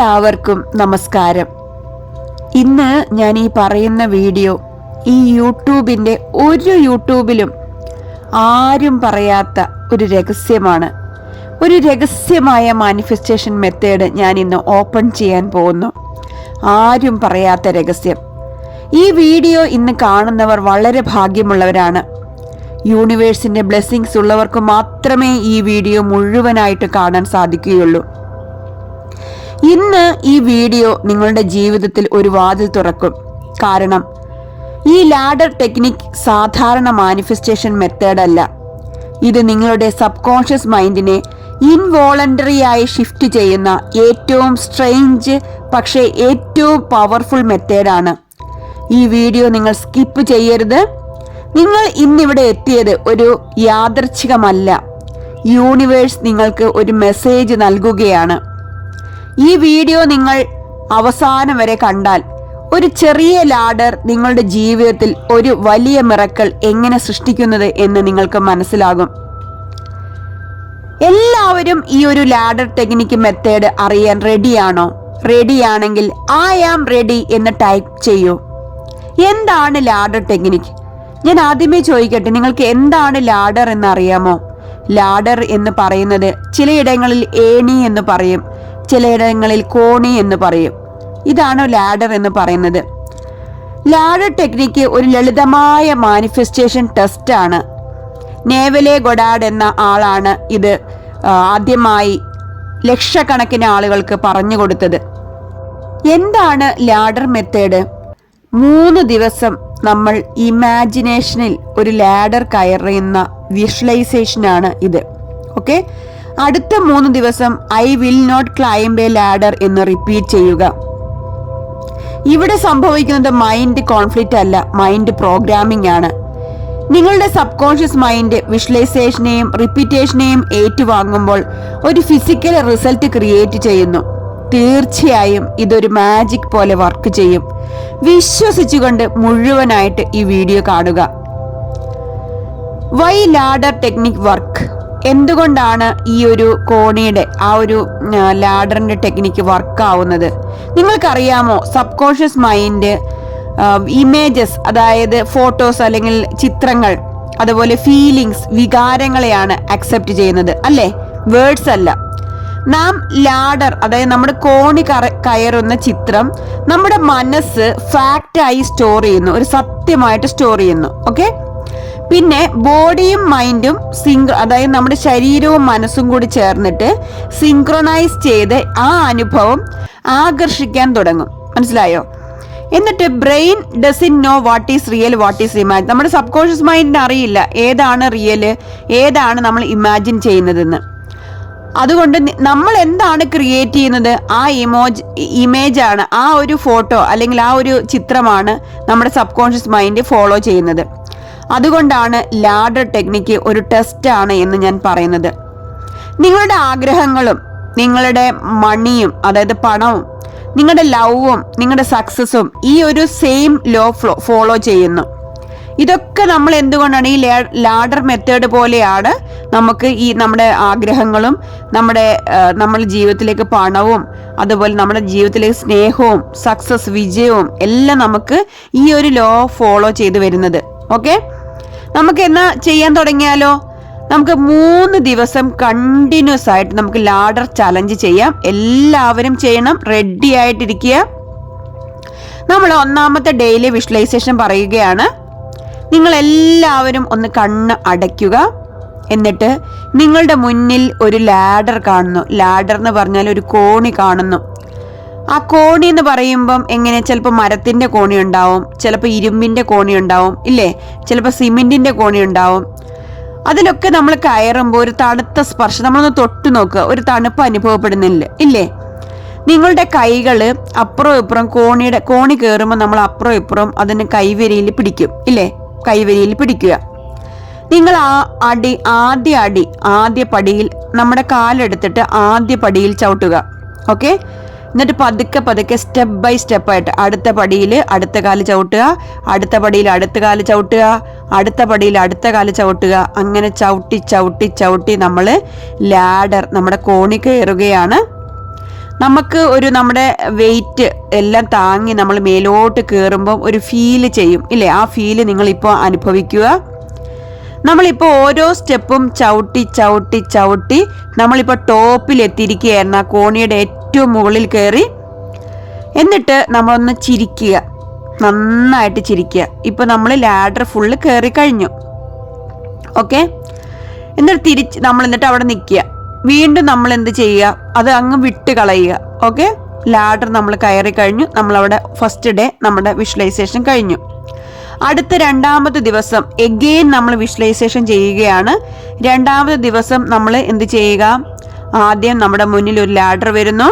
എല്ലാവർക്കും നമസ്കാരം. ഇന്ന് ഞാൻ ഈ പറയുന്ന വീഡിയോ ഈ യൂട്യൂബിന്റെ ഒരു യൂട്യൂബിലും ആരും പറയാത്ത ഒരു രഹസ്യമാണ്. ഒരു രഹസ്യമായ മാനിഫെസ്റ്റേഷൻ മെത്തേഡ് ഞാൻ ഇന്ന് ഓപ്പൺ ചെയ്യാൻ പോകുന്നു. ആരും പറയാത്ത രഹസ്യം. ഈ വീഡിയോ ഇന്ന് കാണുന്നവർ വളരെ ഭാഗ്യമുള്ളവരാണ്. യൂണിവേഴ്സിന്റെ ബ്ലെസ്സിങ്സ് ഉള്ളവർക്ക് മാത്രമേ ഈ വീഡിയോ മുഴുവനായിട്ട് കാണാൻ സാധിക്കുകയുള്ളൂ. ഇന്ന് ഈ വീഡിയോ നിങ്ങളുടെ ജീവിതത്തിൽ ഒരു വാതിൽ തുറക്കും. കാരണം ഈ ലാഡർ ടെക്നിക് സാധാരണ മാനിഫെസ്റ്റേഷൻ മെത്തേഡ് അല്ല ഇത് നിങ്ങളുടെ സബ് കോൺഷ്യസ് മൈൻഡിനെ ഇൻവോളണ്ടറി ആയി ഷിഫ്റ്റ് ചെയ്യുന്ന ഏറ്റവും സ്ട്രെയിഞ്ച് പക്ഷേ ഏറ്റവും പവർഫുൾ മെത്തേഡാണ്. ഈ വീഡിയോ നിങ്ങൾ സ്കിപ്പ് ചെയ്യരുത്. നിങ്ങൾ ഇന്നിവിടെ എത്തിയത് ഒരു യാദർച്ഛികമല്ല. യൂണിവേഴ്സ് നിങ്ങൾക്ക് ഒരു മെസ്സേജ് നൽകുകയാണ്. ഈ വീഡിയോ നിങ്ങൾ അവസാനം വരെ കണ്ടാൽ ഒരു ചെറിയ ലാഡർ നിങ്ങളുടെ ജീവിതത്തിൽ ഒരു വലിയ മിറക്കൾ എങ്ങനെ സൃഷ്ടിക്കുന്നത് എന്ന് നിങ്ങൾക്ക് മനസ്സിലാകും. എല്ലാവരും ഈ ഒരു ലാഡർ ടെക്നിക്ക് മെത്തേഡ് അറിയാൻ റെഡിയാണോ റെഡിയാണെങ്കിൽ ഐ ആം റെഡി എന്ന് ടൈപ്പ് ചെയ്യൂ. എന്താണ് ലാഡർ ടെക്നിക്ക്? ഞാൻ ആദ്യമേ ചോദിക്കട്ടെ നിങ്ങൾക്ക് എന്താണ് ലാഡർ എന്ന് അറിയാമോ ലാഡർ എന്ന് പറയുന്നത് ചിലയിടങ്ങളിൽ ഏണി എന്ന് പറയും. ചിലയിടങ്ങളിൽ കോണി എന്ന് പറയും. ഇതാണ് ലാഡർ എന്ന് പറയുന്നത്. ലാഡർ ടെക്നിക്ക് ഒരു ലളിതമായ മാനിഫെസ്റ്റേഷൻ ടെസ്റ്റ് ആണ്. നേവലെ ഗൊഡാഡ് എന്ന ആളാണ് ഇത് ആദ്യമായി ലക്ഷക്കണക്കിന് ആളുകൾക്ക് പറഞ്ഞു കൊടുത്തത്. എന്താണ് ലാഡർ മെത്തേഡ്? മൂന്ന് ദിവസം നമ്മൾ ഇമാജിനേഷനിൽ ഒരു ലാഡർ കയറുന്ന വിഷ്വലൈസേഷനാണ് ഇത്. ഓക്കെ? അടുത്ത മൂന്ന് ദിവസം I will not climb a ladder എന്ന് റിപ്പീറ്റ് ചെയ്യുക. ഇവിടെ സംഭവിക്കുന്നത് മൈൻഡ് കോൺഫ്ലിക്റ്റ് അല്ല മൈൻഡ് പ്രോഗ്രാമിംഗ് ആണ്. നിങ്ങളുടെ സബ് കോൺഷ്യസ് മൈൻഡ് വിഷ്വലൈസേഷനെയും റിപ്പീറ്റേഷനെയും ഏറ്റുവാങ്ങുമ്പോൾ ഒരു ഫിസിക്കൽ റിസൾട്ട് ക്രിയേറ്റ് ചെയ്യുന്നു. തീർച്ചയായും ഇതൊരു മാജിക് പോലെ വർക്ക് ചെയ്യും. വിശ്വസിച്ചുകൊണ്ട് മുഴുവനായിട്ട് ഈ വീഡിയോ കാണുക. വൈ ലാഡർ ടെക്നിക് വർക്ക് എന്തുകൊണ്ടാണ് ഈ ഒരു കോണിയുടെ ആ ഒരു ലാഡറിന്റെ ടെക്നിക്ക് വർക്ക് ആവുന്നത് നിങ്ങൾക്കറിയാമോ സബ് കോൺഷ്യസ് മൈൻഡ് ഇമേജസ് അതായത് ഫോട്ടോസ് അല്ലെങ്കിൽ ചിത്രങ്ങൾ അതുപോലെ ഫീലിങ്സ് വികാരങ്ങളെയാണ് അക്സെപ്റ്റ് ചെയ്യുന്നത് അല്ലേ? വേർഡ്സ് അല്ല. നാം ലാഡർ അതായത് നമ്മുടെ കോണി കയറുന്ന ചിത്രം നമ്മുടെ മനസ്സ് ഫാക്റ്റായി സ്റ്റോർ ചെയ്യുന്നു ഒരു സത്യമായിട്ട് സ്റ്റോർ ചെയ്യുന്നു ഓക്കെ പിന്നെ ബോഡിയും മൈൻഡും സിങ്ക് അതായത് നമ്മുടെ ശരീരവും മനസ്സും കൂടി ചേർന്നിട്ട് സിങ്ക്രണൈസ് ചെയ്ത് ആ അനുഭവം ആകർഷിക്കാൻ തുടങ്ങും. മനസ്സിലായോ? എന്നിട്ട് brain doesn't know what is real what is imagine. നമ്മുടെ സബ് കോൺഷ്യസ് മൈൻഡിന് അറിയില്ല ഏതാണ് റിയൽ ഏതാണ് നമ്മൾ ഇമാജിൻ ചെയ്യുന്നതെന്ന്. അതുകൊണ്ട് നമ്മൾ എന്താണ് ക്രിയേറ്റ് ചെയ്യുന്നത്? ആ ഇമോജ് ഇമേജാണ് ആ ഒരു ഫോട്ടോ അല്ലെങ്കിൽ ആ ഒരു ചിത്രമാണ് നമ്മുടെ സബ് കോൺഷ്യസ് മൈൻഡ് ഫോളോ ചെയ്യുന്നത്. അതുകൊണ്ടാണ് ലാഡർ ടെക്നിക്ക് ഒരു ടെസ്റ്റാണ് എന്ന് ഞാൻ പറയുന്നത്. നിങ്ങളുടെ ആഗ്രഹങ്ങളും നിങ്ങളുടെ മണിയും അതായത് പണവും നിങ്ങളുടെ ലവും നിങ്ങളുടെ സക്സസും ഈ ഒരു സെയിം ലോ ഫ്ലോ ഫോളോ ചെയ്യുന്നു. ഇതൊക്കെ നമ്മൾ എന്തുകൊണ്ടാണ് ഈ ലാഡർ മെത്തേഡ് പോലെയാണ് നമുക്ക് ഈ നമ്മുടെ ആഗ്രഹങ്ങളും നമ്മുടെ നമ്മുടെ ജീവിതത്തിലേക്ക് പണവും അതുപോലെ നമ്മുടെ ജീവിതത്തിലേക്ക് സ്നേഹവും സക്സസ് വിജയവും എല്ലാം നമുക്ക് ഈ ഒരു ലോ ഫോളോ ചെയ്ത് വരുന്നത്. ഓക്കെ നമുക്ക് എന്നാ ചെയ്യാൻ തുടങ്ങിയാലോ? നമുക്ക് മൂന്ന് ദിവസം കണ്ടിന്യൂസ് ആയിട്ട് നമുക്ക് ലാഡർ ചലഞ്ച് ചെയ്യാം. എല്ലാവരും ചെയ്യണം. റെഡി ആയിട്ടിരിക്കുക. നമ്മൾ ഒന്നാമത്തെ ഡെയിലി വിഷ്വലൈസേഷൻ പറയുകയാണ്. നിങ്ങൾ എല്ലാവരും ഒന്ന് കണ്ണ് അടയ്ക്കുക. എന്നിട്ട് നിങ്ങളുടെ മുന്നിൽ ഒരു ലാഡർ കാണുന്നു. ലാഡർ എന്ന് പറഞ്ഞാൽ ഒരു കോണി കാണുന്നു. ആ കോണി എന്ന് പറയുമ്പം എങ്ങനെ ചിലപ്പോൾ മരത്തിന്റെ കോണി ഉണ്ടാവും ചിലപ്പോൾ ഇരുമ്പിന്റെ കോണി ഉണ്ടാവും ഇല്ലേ? ചിലപ്പോൾ സിമെന്റിന്റെ കോണി ഉണ്ടാവും. അതിലൊക്കെ നമ്മൾ കയറുമ്പോൾ ഒരു തണുത്ത സ്പർശം നമ്മളൊന്ന് തൊട്ടു നോക്കുക ഒരു തണുപ്പ് അനുഭവപ്പെടുന്നില്ല ഇല്ലേ? നിങ്ങളുടെ കൈകൾ അപ്പുറം ഇപ്പുറം കോണിയുടെ കോണി കയറുമ്പോൾ നമ്മൾ അപ്പുറം ഇപ്പുറം അതിന് കൈവരിയിൽ പിടിക്കും ഇല്ലേ? കൈവരിയിൽ പിടിക്കുക. നിങ്ങൾ ആ അടി ആദ്യ അടി ആദ്യ പടിയിൽ നമ്മുടെ കാലെടുത്തിട്ട് ആദ്യ പടിയിൽ ചവിട്ടുക ഓക്കെ? എന്നിട്ട് പതുക്കെ പതുക്കെ സ്റ്റെപ്പ് ബൈ സ്റ്റെപ്പായിട്ട് അടുത്ത പടിയിൽ അടുത്ത കാൽ ചവിട്ടുക അടുത്ത പടിയിൽ അടുത്ത കാൽ ചവിട്ടുക അടുത്ത പടിയിൽ അടുത്ത കാൽ ചവിട്ടുക. അങ്ങനെ ചവിട്ടി ചവിട്ടി ചവിട്ടി നമ്മൾ ലാഡർ നമ്മുടെ കോണി കയറുകയാണ്. നമുക്ക് ഒരു നമ്മുടെ വെയിറ്റ് എല്ലാം താങ്ങി നമ്മൾ മേലോട്ട് കയറുമ്പോൾ ഒരു ഫീൽ ചെയ്യും ഇല്ലേ? ആ ഫീൽ നിങ്ങളിപ്പോൾ അനുഭവിക്കുക. നമ്മളിപ്പോൾ ഓരോ സ്റ്റെപ്പും ചവിട്ടി ചവിട്ടി ചവിട്ടി നമ്മളിപ്പോൾ ടോപ്പിൽ എത്തിയിരിക്കുകയായിരുന്നു. ആ കോണിയുടെ ഏറ്റവും മുകളിൽ കയറി എന്നിട്ട് നമ്മളൊന്ന് ചിരിക്കുക. നന്നായിട്ട് ചിരിക്കുക. ഇപ്പോൾ നമ്മൾ ലാഡർ ഫുള്ള് കയറി കഴിഞ്ഞു. ഓക്കെ എന്നിട്ട് തിരിച്ച് നമ്മൾ എന്നിട്ട് അവിടെ നിൽക്കുക. വീണ്ടും നമ്മൾ എന്ത് ചെയ്യുക? അത് അങ്ങ് വിട്ട് കളയുക. ഓക്കെ ലാഡർ നമ്മൾ കയറി കഴിഞ്ഞു. നമ്മളവിടെ ഫസ്റ്റ് ഡേ നമ്മുടെ വിഷ്വലൈസേഷൻ കഴിഞ്ഞു. അടുത്ത രണ്ടാമത്തെ ദിവസം എഗെയിൻ നമ്മൾ വിഷ്വലൈസേഷൻ ചെയ്യുകയാണ്. രണ്ടാമത്തെ ദിവസം നമ്മൾ എന്ത് ചെയ്യുക? ആദ്യം നമ്മുടെ മുന്നിൽ ഒരു ലാഡർ വരുന്നു.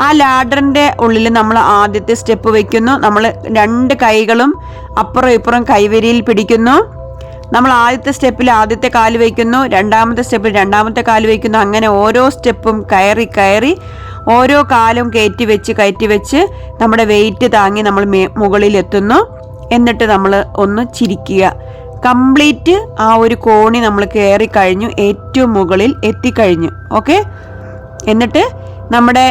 ആ ലാഡറിന്റെ ഉള്ളിൽ നമ്മൾ ആദ്യത്തെ സ്റ്റെപ്പ് വയ്ക്കുന്നു നമ്മൾ രണ്ട് കൈകളും അപ്പുറം ഇപ്പുറം കൈവരിയിൽ പിടിക്കുന്നു. നമ്മൾ ആദ്യത്തെ സ്റ്റെപ്പിൽ ആദ്യത്തെ കാൽ വയ്ക്കുന്നു രണ്ടാമത്തെ സ്റ്റെപ്പിൽ രണ്ടാമത്തെ കാൽ വയ്ക്കുന്നു അങ്ങനെ ഓരോ സ്റ്റെപ്പും കയറി കയറി ഓരോ കാലും കയറ്റി വെച്ച് കയറ്റി വെച്ച് നമ്മുടെ വെയിറ്റ് താങ്ങി നമ്മൾ മുകളിൽ എത്തുന്നു എന്നിട്ട് നമ്മൾ ഒന്ന് ചിരിക്കുക. കംപ്ലീറ്റ് ആ ഒരു കോണി നമ്മൾ കയറി കഴിഞ്ഞു ഏറ്റവും മുകളിൽ എത്തിക്കഴിഞ്ഞു. ഓക്കെ എന്നിട്ട് നമ്മുടെ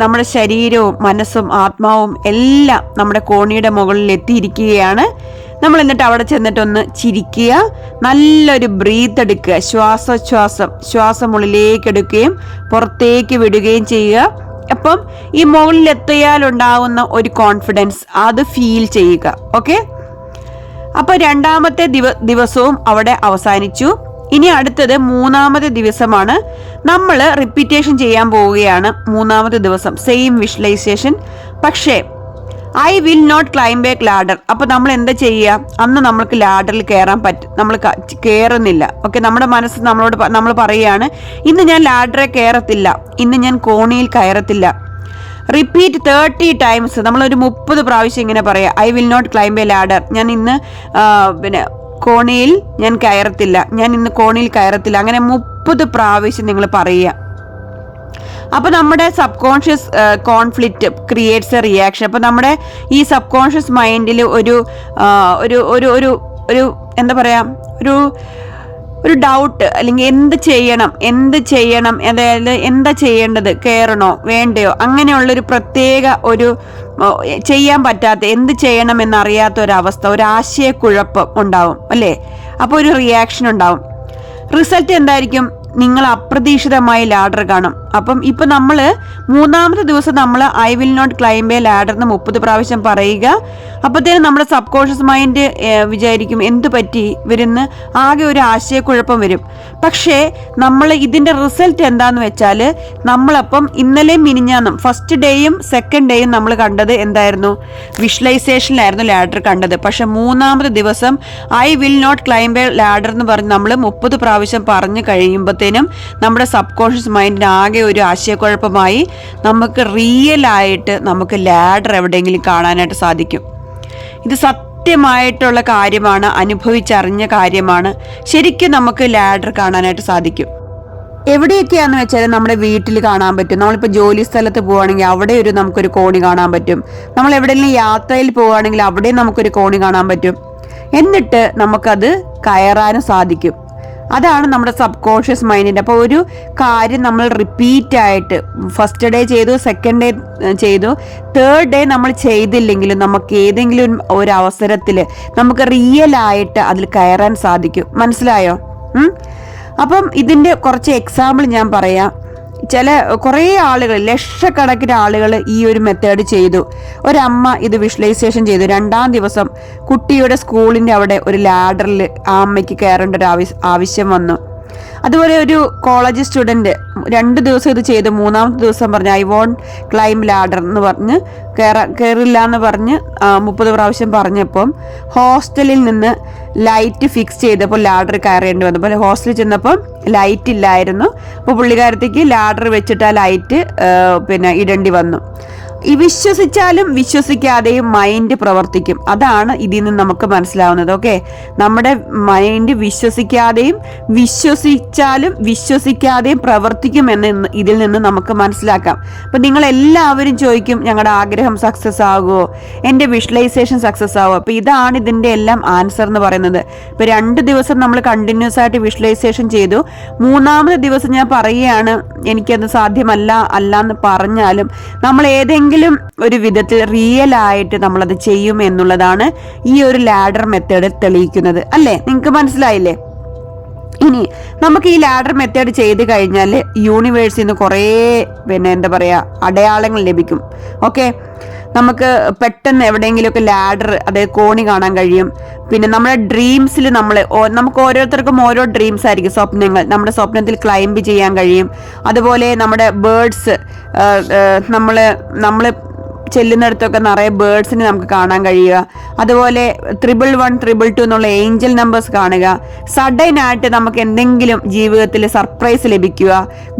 നമ്മുടെ ശരീരവും മനസ്സും ആത്മാവും എല്ലാം നമ്മുടെ കോണിയുടെ മുകളിൽ എത്തിയിരിക്കുകയാണ്. നമ്മൾ എന്നിട്ട് അവിടെ ചെന്നിട്ടൊന്ന് ചിരിക്കുക നല്ലൊരു ബ്രീത്ത് എടുക്കുക ശ്വാസോച്ഛ്വാസം ശ്വാസം ഉള്ളിലേക്ക് എടുക്കുകയും പുറത്തേക്ക് വിടുകയും ചെയ്യുക. അപ്പം ഈ ഉണ്ടാകുന്ന ഒരു കോൺഫിഡൻസ് അത് ഫീൽ ചെയ്യുക. ഓക്കെ അപ്പൊ രണ്ടാമത്തെ ദിവ ദിവസവും അവിടെ അവസാനിച്ചു. ഇനി അടുത്തത് മൂന്നാമത്തെ ദിവസമാണ്. നമ്മൾ റിപ്പീറ്റേഷൻ ചെയ്യാൻ പോവുകയാണ് മൂന്നാമത്തെ ദിവസം. സെയിം വിഷ്വലൈസേഷൻ പക്ഷേ I will not climb back ladder അപ്പോൾ നമ്മൾ എന്താ ചെയ്യുക? അന്ന് നമ്മൾക്ക് ലാഡറിൽ കയറാൻ പറ്റും നമ്മൾ കയറുന്നില്ല. ഓക്കെ നമ്മുടെ മനസ്സ് നമ്മളോട് നമ്മൾ പറയുകയാണ് ഇന്ന് ഞാൻ ലാഡറെ കയറത്തില്ല. ഇന്ന് ഞാൻ കോണിയിൽ കയറത്തില്ല. റിപ്പീറ്റ് തേർട്ടി ടൈംസ് നമ്മളൊരു മുപ്പത് പ്രാവശ്യം ഇങ്ങനെ പറയാം. I will not climb a ladder ഞാൻ ഇന്ന് പിന്നെ കോണിയിൽ ഞാൻ കയറത്തില്ല. ഞാൻ ഇന്ന് കോണിയിൽ കയറത്തില്ല. അങ്ങനെ മുപ്പത് പ്രാവശ്യം നിങ്ങൾ പറയുക. അപ്പോൾ നമ്മുടെ subconscious conflict creates a reaction അപ്പോൾ നമ്മുടെ ഈ സബ് കോൺഷ്യസ് മൈൻഡിൽ ഒരു ഒരു ഒരു ഒരു എന്താ പറയുക ഒരു ഒരു ഡൗട്ട് അല്ലെങ്കിൽ എന്ത് ചെയ്യണം എന്ത് ചെയ്യണം അതായത് എന്താ ചെയ്യേണ്ടത് കയറണോ വേണ്ടയോ അങ്ങനെയുള്ളൊരു പ്രത്യേക ഒരു ചെയ്യാൻ പറ്റാത്ത എന്ത് ചെയ്യണം എന്നറിയാത്ത ഒരവസ്ഥ ഒരു ആശയക്കുഴപ്പം ഉണ്ടാവും അല്ലേ? അപ്പോൾ ഒരു റിയാക്ഷൻ ഉണ്ടാവും. റിസൾട്ട് എന്തായിരിക്കും? നിങ്ങൾ അപ്രതീക്ഷിതമായി ലാഡർ കാണും. അപ്പം ഇപ്പൊ നമ്മൾ മൂന്നാമത്തെ ദിവസം നമ്മൾ I will not climb a ladder എന്ന് മുപ്പത് പ്രാവശ്യം പറയുക. അപ്പോഴത്തേനും നമ്മുടെ സബ് കോൺഷ്യസ് മൈൻഡ് വിചാരിക്കും എന്ത് പറ്റി വരുന്ന ആകെ ഒരു ആശയക്കുഴപ്പം വരും. പക്ഷേ നമ്മൾ ഇതിന്റെ റിസൾട്ട് എന്താന്ന് വെച്ചാൽ നമ്മളപ്പം ഇന്നലെ മിനിഞ്ഞാന്നും ഫസ്റ്റ് ഡേയും സെക്കൻഡ് ഡേയും നമ്മൾ കണ്ടത് എന്തായിരുന്നു? വിഷ്വലൈസേഷനിലായിരുന്നു ലാഡർ കണ്ടത്. പക്ഷെ മൂന്നാമത്തെ ദിവസം I will not climb a ladder എന്ന് പറഞ്ഞ് നമ്മൾ മുപ്പത് പ്രാവശ്യം പറഞ്ഞു കഴിയുമ്പോഴത്തേനും നമ്മുടെ സബ് കോൺഷ്യസ് മൈൻഡിന് ആകെ ഒരു ആശയക്കുഴപ്പമായി നമുക്ക് റിയൽ ആയിട്ട് നമുക്ക് ലാഡർ എവിടെയെങ്കിലും കാണാനായിട്ട് സാധിക്കും. ഇത് സത്യമായിട്ടുള്ള കാര്യമാണ് അനുഭവിച്ചറിഞ്ഞ കാര്യമാണ്. ശരിക്കും നമുക്ക് ലാഡർ കാണാനായിട്ട് സാധിക്കും. എവിടെയൊക്കെയാന്ന് വെച്ചാൽ നമ്മുടെ വീട്ടിൽ കാണാൻ പറ്റും. നമ്മളിപ്പോൾ ജോലി സ്ഥലത്ത് പോവുകയാണെങ്കിൽ അവിടെ ഒരു നമുക്കൊരു കോണി കാണാൻ പറ്റും. നമ്മൾ എവിടെയെങ്കിലും യാത്രയിൽ പോവുകയാണെങ്കിൽ അവിടെയും നമുക്കൊരു കോണി കാണാൻ പറ്റും. എന്നിട്ട് നമുക്കത് കയറാനും സാധിക്കും. അതാണ് നമ്മുടെ സബ് കോൺഷ്യസ് മൈൻഡിന്റെ അപ്പോൾ ഒരു കാര്യം നമ്മൾ റിപ്പീറ്റ് ആയിട്ട് ഫസ്റ്റ് ഡേ ചെയ്തു സെക്കൻഡ് ഡേ ചെയ്തു തേർഡ് ഡേ നമ്മൾ ചെയ്തില്ലെങ്കിലും നമുക്ക് ഏതെങ്കിലും ഒരു അവസരത്തിൽ നമുക്ക് റിയൽ ആയിട്ട് അതിൽ കയറാൻ സാധിക്കും. മനസ്സിലായോ? അപ്പം ഇതിന്റെ കുറച്ച് എക്സാമ്പിൾ ഞാൻ പറയാം. ചില കുറേ ആളുകൾ ലക്ഷക്കണക്കിന് ആളുകൾ ഈ ഒരു മെത്തേഡ് ചെയ്തു. ഒരമ്മ ഇത് വിഷ്വലൈസേഷൻ ചെയ്തു. രണ്ടാം ദിവസം കുട്ടിയുടെ സ്കൂളിന്റെ അവിടെ ഒരു ലാഡറിൽ ആ അമ്മയ്ക്ക് കയറേണ്ട ഒരു ആവശ്യം വന്നു. അതുപോലെ ഒരു കോളേജ് സ്റ്റുഡന്റ് രണ്ട് ദിവസം ഇത് ചെയ്തു. മൂന്നാമത്തെ ദിവസം പറഞ്ഞു ഐ വോണ്ട് ക്ലൈം ലാഡർ എന്ന് പറഞ്ഞ് കയറ കയറില്ല എന്ന് പറഞ്ഞ് മുപ്പത് പ്രാവശ്യം പറഞ്ഞപ്പം ഹോസ്റ്റലിൽ നിന്ന് ലൈറ്റ് ഫിക്സ് ചെയ്തപ്പോൾ ലാഡർ കയറേണ്ടി വന്നു. അപ്പോൾ ഹോസ്റ്റലിൽ ചെന്നപ്പം ലൈറ്റ് ഇല്ലായിരുന്നു. അപ്പോൾ പുള്ളിക്കാരത്തേക്ക് ലാഡർ വെച്ചിട്ട് ആ ലൈറ്റ് പിന്നെ ഇടേണ്ടി വന്നു. വിശ്വസിച്ചാലും വിശ്വസിക്കാതെയും മൈൻഡ് പ്രവർത്തിക്കും. അതാണ് ഇതിൽ നിന്ന് നമുക്ക് മനസ്സിലാവുന്നത് ഓക്കെ നമ്മുടെ മൈൻഡ് വിശ്വസിക്കാതെയും വിശ്വസിച്ചാലും വിശ്വസിക്കാതെയും പ്രവർത്തിക്കും എന്ന് ഇതിൽ നിന്ന് നമുക്ക് മനസ്സിലാക്കാം. അപ്പം നിങ്ങൾ എല്ലാവരും ചോദിക്കും ഞങ്ങളുടെ ആഗ്രഹം സക്സസ് ആകുമോ എന്റെ വിഷ്വലൈസേഷൻ സക്സസ് ആകുമോ അപ്പം ഇതാണ് ഇതിന്റെ എല്ലാം ആൻസർ എന്ന് പറയുന്നത്. ഇപ്പം രണ്ട് ദിവസം നമ്മൾ കണ്ടിന്യൂസ് ആയിട്ട് വിഷ്വലൈസേഷൻ ചെയ്തു. മൂന്നാമത്തെ ദിവസം ഞാൻ പറയുകയാണ് എനിക്കത് സാധ്യമല്ല അല്ല എന്ന് പറഞ്ഞാലും നമ്മൾ ഏതെങ്കിലും ഒരു വിധത്തിൽ റിയൽ ആയിട്ട് നമ്മളത് ചെയ്യും എന്നുള്ളതാണ് ഈ ഒരു ലാഡർ മെത്തേഡ് തെളിയിക്കുന്നത്. അല്ലേ? നിങ്ങൾക്ക് മനസ്സിലായില്ലേ? ഇനി നമുക്ക് ഈ ലാഡർ മെത്തേഡ് ചെയ്ത് കഴിഞ്ഞാൽ യൂണിവേഴ്സിൽ നിന്ന് കുറേ പിന്നെ എന്താ പറയുക അടയാളങ്ങൾ ലഭിക്കും. ഓക്കെ നമുക്ക് പെട്ടെന്ന് എവിടെയെങ്കിലുമൊക്കെ ലാഡർ അതായത് കോണി കാണാൻ കഴിയും. പിന്നെ നമ്മുടെ ഡ്രീംസിൽ നമ്മൾ നമുക്ക് ഓരോരുത്തർക്കും ഓരോ ഡ്രീംസ് ആയിരിക്കും സ്വപ്നങ്ങൾ. നമ്മുടെ സ്വപ്നത്തിൽ ക്ലൈംബ് ചെയ്യാൻ കഴിയും. അതുപോലെ നമ്മുടെ ബേർഡ്സ് നമ്മൾ നമ്മൾ ചെല്ലുന്നിടത്തൊക്കെ നിറയെ ബേർഡ്സിനെ നമുക്ക് കാണാൻ കഴിയുക. അതുപോലെ ത്രിബിൾ വൺ ത്രിബിൾ ടു എന്നുള്ള ഏഞ്ചൽ നമ്പേഴ്സ് കാണുക. സഡൻ ആയിട്ട് നമുക്ക് എന്തെങ്കിലും ജീവിതത്തിൽ സർപ്രൈസ് ലഭിക്കുക.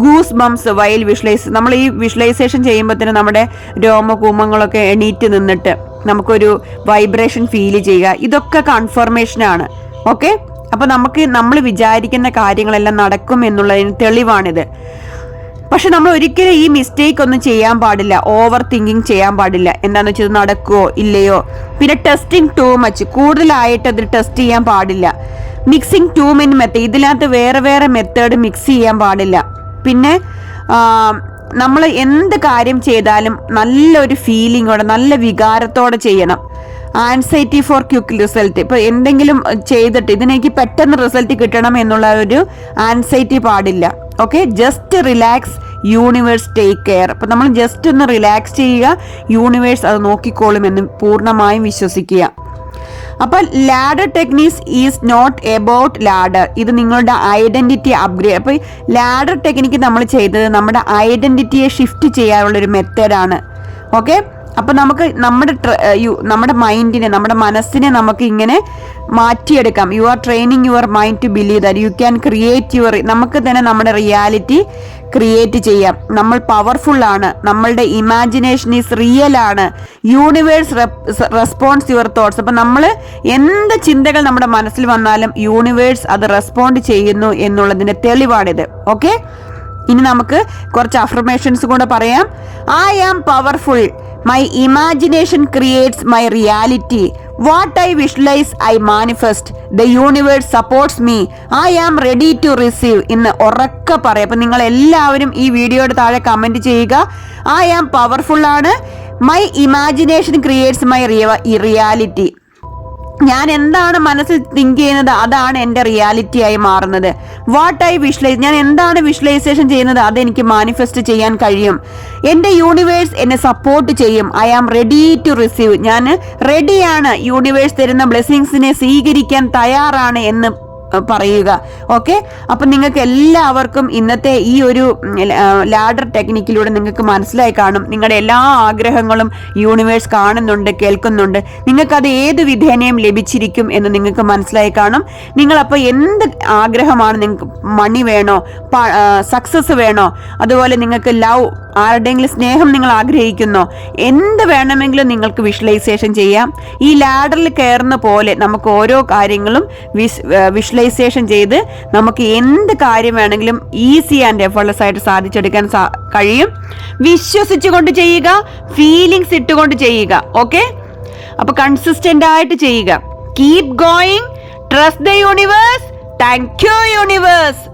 ഗൂസ് ബംസ് വൈൽ വിഷ്വലൈസ് നമ്മൾ ഈ വിഷ്വലൈസേഷൻ ചെയ്യുമ്പോൾ തന്നെ നമ്മുടെ രോമകൂമങ്ങളൊക്കെ എണീറ്റ് നിന്നിട്ട് നമുക്കൊരു വൈബ്രേഷൻ ഫീൽ ചെയ്യുക. ഇതൊക്കെ കൺഫർമേഷനാണ് ഓക്കെ അപ്പോൾ നമുക്ക് നമ്മൾ വിചാരിക്കുന്ന കാര്യങ്ങളെല്ലാം നടക്കും എന്നുള്ളതിന് തെളിവാണിത്. പക്ഷെ നമ്മൾ ഒരിക്കലും ഈ മിസ്റ്റേക്ക് ഒന്നും ചെയ്യാൻ പാടില്ല. ഓവർ തിങ്കിങ് ചെയ്യാൻ പാടില്ല. എന്താണെന്ന് വെച്ചാൽ നടക്കുമോ ഇല്ലയോ? പിന്നെ ടെസ്റ്റിംഗ് ടൂ മച്ച് കൂടുതലായിട്ട് അത് ടെസ്റ്റ് ചെയ്യാൻ പാടില്ല. മിക്സിംഗ് ടൂ മിൻ മെത്തേഡ് ഇതിനകത്ത് വേറെ വേറെ മെത്തേഡ് മിക്സ് ചെയ്യാൻ പാടില്ല. പിന്നെ നമ്മൾ എന്ത് കാര്യം ചെയ്താലും നല്ലൊരു ഫീലിങ്ങോടെ നല്ല വികാരത്തോടെ ചെയ്യണം. ആൻസൈറ്റി ഫോർ ക്യുക്ക് റിസൾട്ട് ഇപ്പൊ എന്തെങ്കിലും ചെയ്തിട്ട് ഇതിനേക്ക് പെട്ടെന്ന് റിസൾട്ട് കിട്ടണം എന്നുള്ള ഒരു ആൻസൈറ്റി പാടില്ല. Okay just relax universe take care അപ്പം നമ്മൾ ജസ്റ്റ് ഒന്ന് റിലാക്സ് ചെയ്യുക യൂണിവേഴ്സ് അത് നോക്കിക്കോളും എന്ന് പൂർണമായും വിശ്വസിക്കുക. അപ്പോൾ ladder technique is not about ladder ഇത് നിങ്ങളുടെ ഐഡന്റിറ്റി അപ്ഗ്രേഡ് അപ്പോൾ ലാഡർ ടെക്നിക്ക് നമ്മൾ ചെയ്തത് നമ്മുടെ ഐഡന്റിറ്റിയെ ഷിഫ്റ്റ് ചെയ്യാനുള്ള ഒരു മെത്തേഡാണ് ഓക്കെ അപ്പൊ നമുക്ക് നമ്മുടെ നമ്മുടെ മൈൻഡിനെ നമ്മുടെ മനസ്സിനെ നമുക്ക് ഇങ്ങനെ മാറ്റിയെടുക്കാം. You are training your mind to believe that you can create your നമുക്ക് തന്നെ നമ്മുടെ റിയാലിറ്റി ക്രിയേറ്റ് ചെയ്യാം. നമ്മൾ പവർഫുൾ ആണ്. നമ്മളുടെ ഇമാജിനേഷൻ ഈസ് റിയൽ ആണ്. യൂണിവേഴ്സ് റെസ്പോൺസ് യുവർ തോട്ട്സ് അപ്പം നമ്മൾ എന്ത് ചിന്തകൾ നമ്മുടെ മനസ്സിൽ വന്നാലും യൂണിവേഴ്സ് അത് റെസ്പോണ്ട് ചെയ്യുന്നു എന്നുള്ളതിന്റെ തെളിവാണിത്. ഓക്കെ ഇനി നമുക്ക് കുറച്ച് അഫർമേഷൻസ് കൂടെ പറയാം. I am powerful my imagination creates my reality what I visualise I manifest the universe supports me I am ready to receive ഇന്ന് ഉറക്കെ പറയാം. അപ്പം നിങ്ങൾ എല്ലാവരും ഈ വീഡിയോയുടെ താഴെ കമന്റ് ചെയ്യുക. ഐ ആം പവർഫുൾ ആണ്. My imagination creates my reality ഞാൻ എന്താണ് മനസ്സിൽ തിങ്ക് ചെയ്യുന്നത്? അതാണ് എന്റെ റിയാലിറ്റി ആയി മാറുന്നത്. വാട്ട് ഐ വിഷ്വലൈസ് ഞാൻ എന്താണ് വിഷ്വലൈസേഷൻ ചെയ്യുന്നത്? അതെനിക്ക് മാനിഫെസ്റ്റ് ചെയ്യാൻ കഴിയും. എന്റെ യൂണിവേഴ്സ് എന്നെ സപ്പോർട്ട് ചെയ്യും. I am ready to receive ഞാൻ റെഡിയാണ് യൂണിവേഴ്സ് തരുന്ന ബ്ലെസ്സിങ്സിനെ സ്വീകരിക്കാൻ തയ്യാറാണ് എന്ന് പറയുക. ഓക്കെ അപ്പം നിങ്ങൾക്ക് എല്ലാവർക്കും ഇന്നത്തെ ഈ ഒരു ലാഡർ ടെക്നിക്കിലൂടെ നിങ്ങൾക്ക് മനസ്സിലായി കാണും. നിങ്ങളുടെ എല്ലാ ആഗ്രഹങ്ങളും യൂണിവേഴ്സ് കാണുന്നുണ്ട് കേൾക്കുന്നുണ്ട്. നിങ്ങൾക്കത് ഏത് വിധേനയും ലഭിച്ചിരിക്കും എന്ന് നിങ്ങൾക്ക് മനസ്സിലായി കാണും. നിങ്ങളപ്പോൾ എന്ത് ആഗ്രഹമാണ് നിങ്ങൾക്ക് മണി വേണോ സക്സസ് വേണോ? അതുപോലെ നിങ്ങൾക്ക് ലവ് ആരുടെയെങ്കിലും സ്നേഹം നിങ്ങൾ ആഗ്രഹിക്കുന്നോ? എന്ത് വേണമെങ്കിലും നിങ്ങൾക്ക് വിഷ്വലൈസേഷൻ ചെയ്യാം. ഈ ലാഡറിൽ കയറുന്ന പോലെ നമുക്ക് ഓരോ കാര്യങ്ങളും വിസ് വിഷ്വലൈസേഷൻ ചെയ്ത് നമുക്ക് എന്ത് കാര്യം വേണമെങ്കിലും ഈസി ആൻഡ് എഫേർട്ട്ലെസ് ആയിട്ട് സാധിച്ചെടുക്കാൻ കഴിയും. വിശ്വസിച്ചുകൊണ്ട് ചെയ്യുക ഫീലിങ്സ് ഇട്ടുകൊണ്ട് ചെയ്യുക ഓക്കെ? അപ്പൊ കൺസിസ്റ്റന്റ് ആയിട്ട് ചെയ്യുക. Keep going trust the universe thank you universe